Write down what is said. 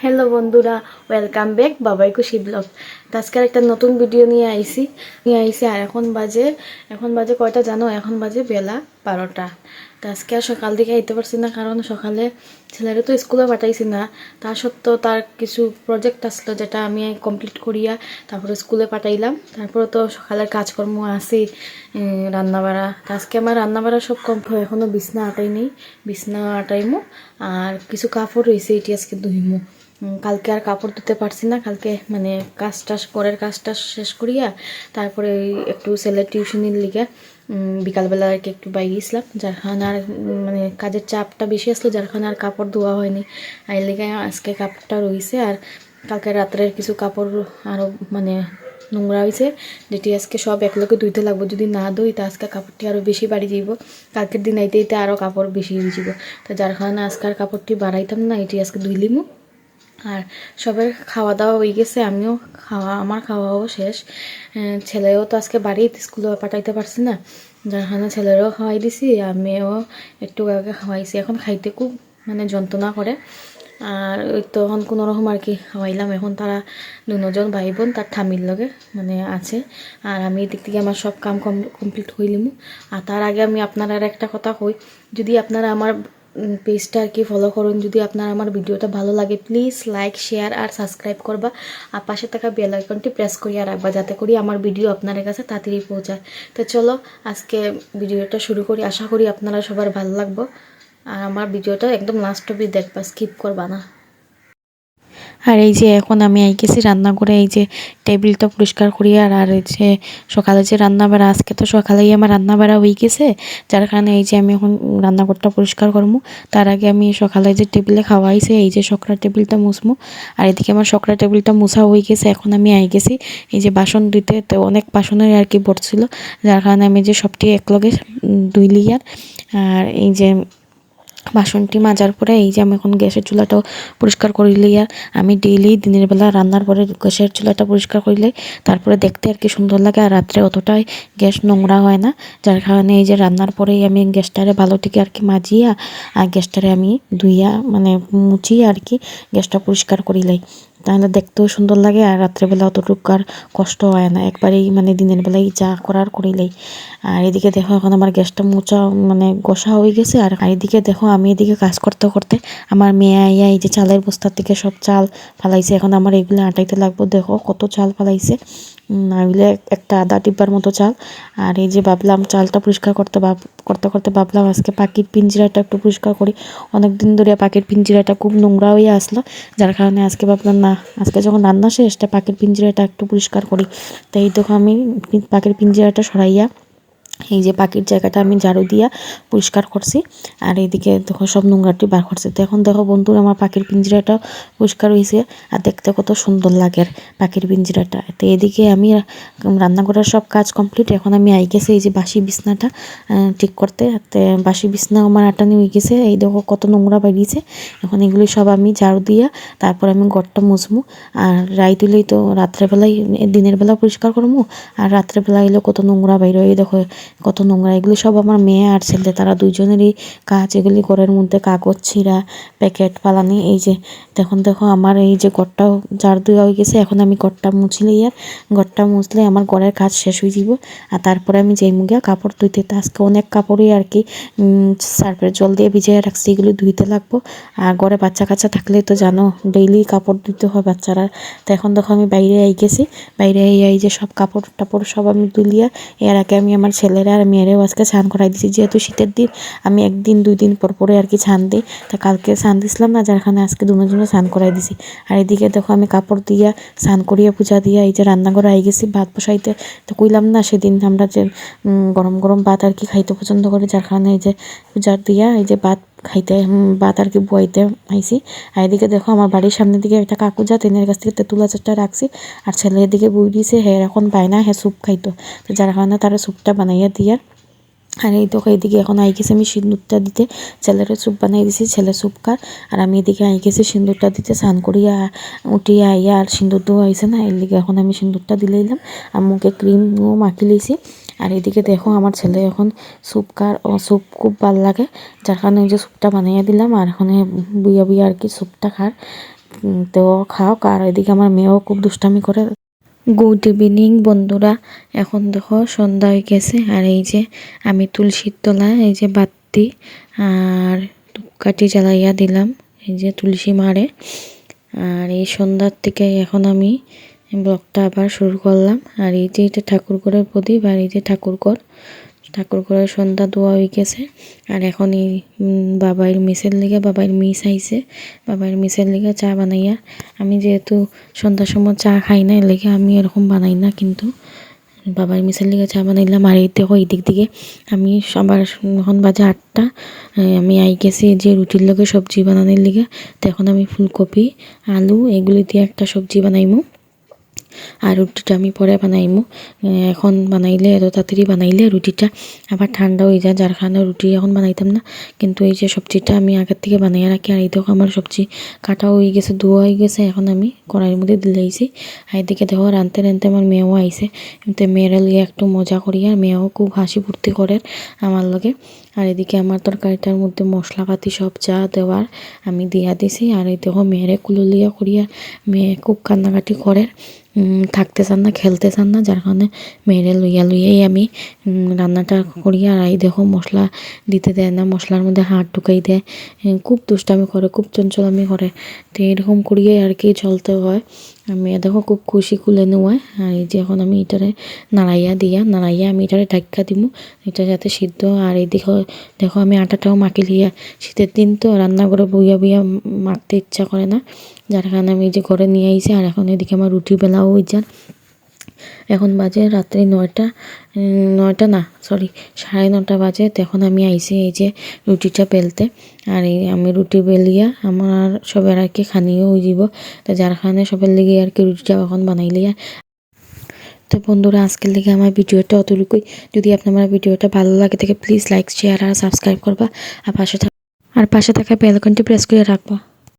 Hello বন্ধুরা welcome back বাবাই খুশি ব্লগ আজকে একটা নতুন ভিডিও নিয়ে আইসি নিয়ে আইসি আর এখন বাজে এখন বাজে কয়টা জানো? এখন বাজে বেলা বারোটা। তো আজকে আর সকাল দিকে আইতে পারছি না, কারণ সকালে ছেলেরা তো স্কুলে পাঠাইছি না। তা সত্ত্বেও তার কিছু প্রজেক্ট আসলো যেটা আমি কমপ্লিট করিয়া তারপরে স্কুলে পাঠাইলাম। তারপরে তো সকালের কাজকর্ম আছি রান্নাবাড়া। আজকে আমার রান্নাবাড়া সব কম এখনও বিছনা আটাই নেই বিছনা আটাইমো, আর কিছু কাপড় রয়েছে, এটি আজকে ধুইমো। কালকে আর কাপড় ধুতে পারছি না। কালকে মানে কাজ টাজ, পরের কাজটা শেষ করিয়া তারপরে একটু ছেলের টিউশনির লিগে বিকালবেলা আর কি একটু বাইরে গেছিলাম, যার কারণে আর মানে কাজের চাপটা বেশি আসলো, যার কারণে আর কাপড় ধোয়া হয়নি। আর লিগে আজকে কাপড়টা রয়েছে আর কালকে রাত্রের কিছু কাপড় আরও মানে নোংরা হয়েছে যেটি আজকে সব একলগে ধুইতে লাগবো। যদি না ধুই, তা আজকে কাপড়টি আরও বেশি বাড়ি যাইব। কালকের দিন আইতে আইতে আরও কাপড় বেশি হয়ে যাব তো যার কারণে আজকার কাপড়টি বাড়াইতাম না, এটি আজকে ধুইলিমু আর সবার খাওয়া দাওয়া হয়ে গেছে, আমিও খাওয়া, আমার খাওয়াও শেষ। ছেলেও তো আজকে বাড়ি স্কুলে পাঠাইতে পারছি না। যার কারণে ছেলেরও খাওয়াই দিছি, আমিও একটু আগে খাওয়াইছি। এখন খাইতে খুব মানে যন্ত্রণা করে। আর ওই তখন কোনো রকম আর কি খাওয়াইলাম। এখন তারা দুজন ভাই বোন তার ঠামির লগে মানে আছে। আর আমি এদিক থেকে আমার সব কাম কমপ্লিট হইলিমু আর তার আগে আমি আপনারা একটা কথা কই। যদি আপনারা আমার পেজটা আর কি ফলো করুন। যদি আপনার আমার ভিডিওটা ভালো লাগে প্লিজ লাইক শেয়ার আর সাবস্ক্রাইব করবা। আর পাশে থাকা বেল আইকনটি প্রেস করিয়া রাখবা, যাতে করি আমার ভিডিও আপনার কাছে তাড়াতাড়ি পৌঁছায়। তো চলো, আজকে ভিডিওটা শুরু করি। আশা করি আপনারা সবার ভালো লাগবো। আর আমার ভিডিওটা একদম লাস্ট অবধি দেখবা স্কিপ করবা না। আর এই যে এখন আমি আই গেছি রান্না করে এই যে টেবিলটা পরিষ্কার করি আর আর এই যে সকালে যে রান্না বেড়া, আজকে তো সকালেই আমার রান্না বেড়া হয়ে গেছে। যার কারণে এই যে আমি এখন রান্নাঘরটা পরিষ্কার করব তার আগে আমি সকালে যে টেবিলে খাওয়াইছে, এই যে সকরা টেবিলটা মুছমু। আর এদিকে আমার সকরা টেবিলটা মুছা হয়ে গেছে, এখন আমি আই গেছি এই যে বাসন ধুইতে তো অনেক বাসনের আর কি পড়ছিল যার কারণে আমি যে সবটি একলগে ধুইলি আর আর এই যে বাসনটি মাজার পরে, এই যে আমি এখন গ্যাসের চুলাটাও পরিষ্কার করিলে আর আমি ডেইলি দিনের বেলা রান্নার পরে গ্যাসের চুলাটা পরিষ্কার করিলে তারপরে দেখতে আর কি সুন্দর লাগে। আর রাত্রে অতটাই গ্যাস নোংরা হয় না, যার কারণে এই যে রান্নার পরেই আমি গ্যাসটারে ভালো থেকে আর কি মাজিয়া, আর গ্যাসটারে আমি ধুইয়া মানে মুছিয়া আর কি গ্যাসটা পরিষ্কার করিলাই তাহলে দেখতেও সুন্দর লাগে আর রাত্রেবেলা অতটুকু আর কষ্ট হয় না। একবারেই মানে দিনের বেলায় যা করার করিলেই। আর এদিকে দেখো এখন আমার গ্যাসটা মোচা মানে গোসা হয়ে গেছে আর এদিকে দেখো আমি এদিকে কাজ করতে করতে আমার মেয়ে আইয়া এই যে চালের বস্তার থেকে সব চাল ফালাইছে। এখন আমার এগুলো আটাইতে লাগবো। দেখো কত চাল ফালাইছে। নাইলে একটা আদা ডিব্বার মতো চাল। আর এই যে ভাবলাম চালটা পরিষ্কার করতে করতে করতে ভাবলাম আজকে পাখির পিঞ্জিরাটা একটু পরিষ্কার করি। অনেক দিন ধরে পাখির পিঞ্জিরাটা খুব নোংরা হয়ে আসলো। যার কারণে আজকে ভাবলাম, না, আজকে যখন রান্না শেষটা পাখির পিঞ্জিরাটা একটু পরিষ্কার করি। তাই দেখো আমি পাখির পিঞ্জিরাটা সরাইয়া এই যে পাখির জায়গাটা আমি ঝাড়ু দিয়া পরিষ্কার করছি। আর এইদিকে দেখো সব নোংরাটি বার করছে। তো এখন দেখো বন্ধুরা, আমার পাখির পিঞ্জিরাটা পরিষ্কার হয়েছে আর দেখতে কত সুন্দর লাগে পাখির পিঞ্জিরাটা। তো এদিকে আমি রান্না করার সব কাজ কমপ্লিট। এখন আমি আই গেছি এই যে বাসি বিছনাটা ঠিক করতে। বাসি বিছনা আমার আটানি হয়ে গেছে। এই দেখো কত নোংরা বেরিয়েছে। এখন এগুলি সব আমি ঝাড়ু দিয়া তারপর আমি ঘরটা মুছমু আর রাইতুলেই তো রাত্রেবেলায়, দিনের বেলা পরিষ্কার করব। আর রাত্রেবেলা এলো কত নোংরা বাইরে এই দেখো কত নোংরা, এগুলি সব আমার মেয়ে আর ছেলে, তারা দুইজনেরই কাজ, এগুলি ঘরের মধ্যে কাগজ, ছিঁড়া, প্যাকেট, পালানি, এই যে, দেখুন, দেখো, আমার এই যে ঘরটাও জার দেওয়া হয়ে গেছে, এখন আমি ঘরটা মুছলে আর ঘরটা মুছলে আমার ঘরের কাজ শেষ হয়ে যাব আর তারপরে আমি যেই মুগিয়া কাপড় ধুইতে আজকে অনেক কাপড়ই আর কি সার্ফের জল দিয়ে ভিজিয়ে রাখছি, এগুলো ধুইতে লাগবো। আর ঘরে বাচ্চা কাচ্চা থাকলে তো জানো, ডেইলি কাপড় ধুইতে হয় বাচ্চারা। তো এখন দেখো আমি বাইরে আই গেছি, বাইরে এই যে সব কাপড় টাপড় সব আমি তুলিয়া, এর আগে আমি আমার ছেলেরা আর মেয়েরাও আজকে স্নান করাই দিছি। যেহেতু শীতের দিন, আমি একদিন দুই দিন পর পরে আর কি ছান দিই। তা কালকে স্নান দিছিলাম না, যার কারণে আজকে দুজনে স্নান করাই দিছি। আর এদিকে দেখো আমি কাপড় দিয়া স্নান করিয়া পূজা দিয়া এই যে রান্নাঘরে আই গেছি, ভাত বসাইতে। তো কইলাম না সেদিন আমরা যে গরম গরম ভাত আর কি খাইতে পছন্দ করি, যার কারণে এই যে পূজা দিয়া এই যে ভাত খাইতে ভাত আর কি বইতে আইছি। আর এদিকে দেখো আমার বাড়ির সামনের দিকে একটা কাকু যা, তিনের কাছ থেকে তেঁতুলা চারটা রাখছি। আর ছেলের দিকে বই দিয়েছে হ্যাঁ এখন পায় না হ্যাঁ স্যুপ খাইতো। তো যার কারণে তারা স্যুপটা বানাইয়া দিয়া। আর এই দেখো এদিকে এখন আই গেছে আমি সিঁদুরটা দিতে। ছেলের স্যুপ বানাই দিছি, ছেলে স্যুপ খার আর আমি এদিকে আই গেছি সিন্দুরটা দিতে, স্নান করিয়া উঠিয়ে আইয়া আর সিঁদুর দেওয়া হয়েছে না, এর লিগে এখন আমি সিন্দুরটা দিলে দিলাম আর মুখে ক্রিমও মাখি লইছি। আর এদিকে দেখো আমার ছেলে এখন স্যুপ কার, ও স্যুপ খুব ভালো লাগে। যার কারণে ওই যে স্যুপটা বানিয়ে দিলাম আর এখানে বুইয়া বুইয়া আর কি স্যুপটা খার। তো খাও আর এদিকে আমার মেয়েও খুব দুষ্টামি করে। গুড ইভিনিং বন্ধুরা। এখন দেখো সন্ধ্যা হয়ে গেছে আর এই যে আমি তুলসীর তলায় এই যে বাতি আর ধূপকাঠি জ্বালাইয়া দিলাম, এই যে তুলসী মারে। আর এই সন্ধ্যার থেকে এখন আমি ব্লগটা আবার শুরু করলাম। আর এই যে এটা ঠাকুর ঘরের প্রদীপ আর এই যে ঠাকুর ঘরের সন্ধ্যা দোয়া হয়ে গেছে। আর এখন এই বাবাইয়ের মিসের লিগে বাবাইর মিস আইছে। বাবাইর মিসের লিগে চা বানাইয়া, আমি যেহেতু সন্ধ্যার সময় চা খাই না, এর লিগে আমি এরকম বানাই না কিন্তু। বাবার মিসের লিগে চা বানাইলাম। আর এই দেখো, এই দিক দিকে আমি সবার এখন বাজে আটটা। আমি আই গেছি যে রুটির লগে সবজি বানানোর লিগে। তো এখন আমি ফুলকপি, আলু, এগুলি দিয়ে একটা সবজি বানাইমু। আর রুটিটা আমি পরে বানাইমু। এখন বানাইলে, এত তাড়াতাড়ি বানাইলে রুটিটা আবার ঠান্ডা হয়ে যায়, যার কারণে রুটি এখন বানাইতাম না। কিন্তু এই যে সবজিটা আমি আগের থেকে বানাইয়া রাখি, আর এই দেখো আমার সবজি কাটা হয়ে গেছে, ধোয়া হয়ে গেছে, এখন আমি কড়াইয়ের মধ্যে দিলাইছি আর এদিকে দেখো রানতে রানতে আমার মেয়েও আইছে। এমনিতে মেয়েরা লিয়ে একটু মজা করি, আর মেয়েও খুব হাসি ফুর্তি করে আমার লগে। আর এদিকে আমার তরকারিটার মধ্যে মশলাপাতি সব যা দেওয়ার আমি দিয়া দিছি। আর এই দেখো, মেয়েরে কুলুলিয়া করিয়া মেয়ে খুব কান্নাকাটি করে। থাকতে চান না, খেলতে চান না, যার কারণে মেয়েরে লইয়া লইয়াই আমি রান্নাটা করি আর এই দেখো মশলা দিতে দেয় না, মশলার মধ্যে হাত ঢুকাই দেয়। খুব দুষ্টামি করে, খুব চঞ্চলামি করে। তো এরকম করিয়ে আর কি চলতে হয়। আর মেয়ে দেখো খুব খুশি কুলে নেওয়ায় আর এই যে এখন আমি এটারে নাড়াইয়া দিয়া, নাড়াইয়া আমি এটারে ঢাক্কা দিব এটা যাতে সিদ্ধ আর এই দেখো দেখো আমি আটাটাও মাখি লিয়া। শীতের দিন তো রান্নাঘরে বইয়া বইয়া মাখতে ইচ্ছা করে না। যার কারণে আমি এই যে ঘরে নিয়ে আইছি। আর এখন এদিকে আমার রুটি বেলাও হয়ে যান এখন বাজে রাত্রি নয়টা নয়টা না সরি সাড়ে নটা বাজে। তখন আমি আইছি এই যে রুটিটা বেলতে। আর এই আমি রুটি বেলিয়া আমার সবার আর কি হয়ে যাব। তো যার কারণে সবার লেগে আর কি রুটিটা এখন বানাইলি তো বন্ধুরা, আজকের লেগে আমার ভিডিওটা অতটুকুই। যদি আপনার ভিডিওটা ভালো লাগে থাকে প্লিজ লাইক শেয়ার আর সাবস্ক্রাইব করবা। আর পাশে থাকা আর পাশে থাকা বেলকনটি প্রেস করে রাখবা।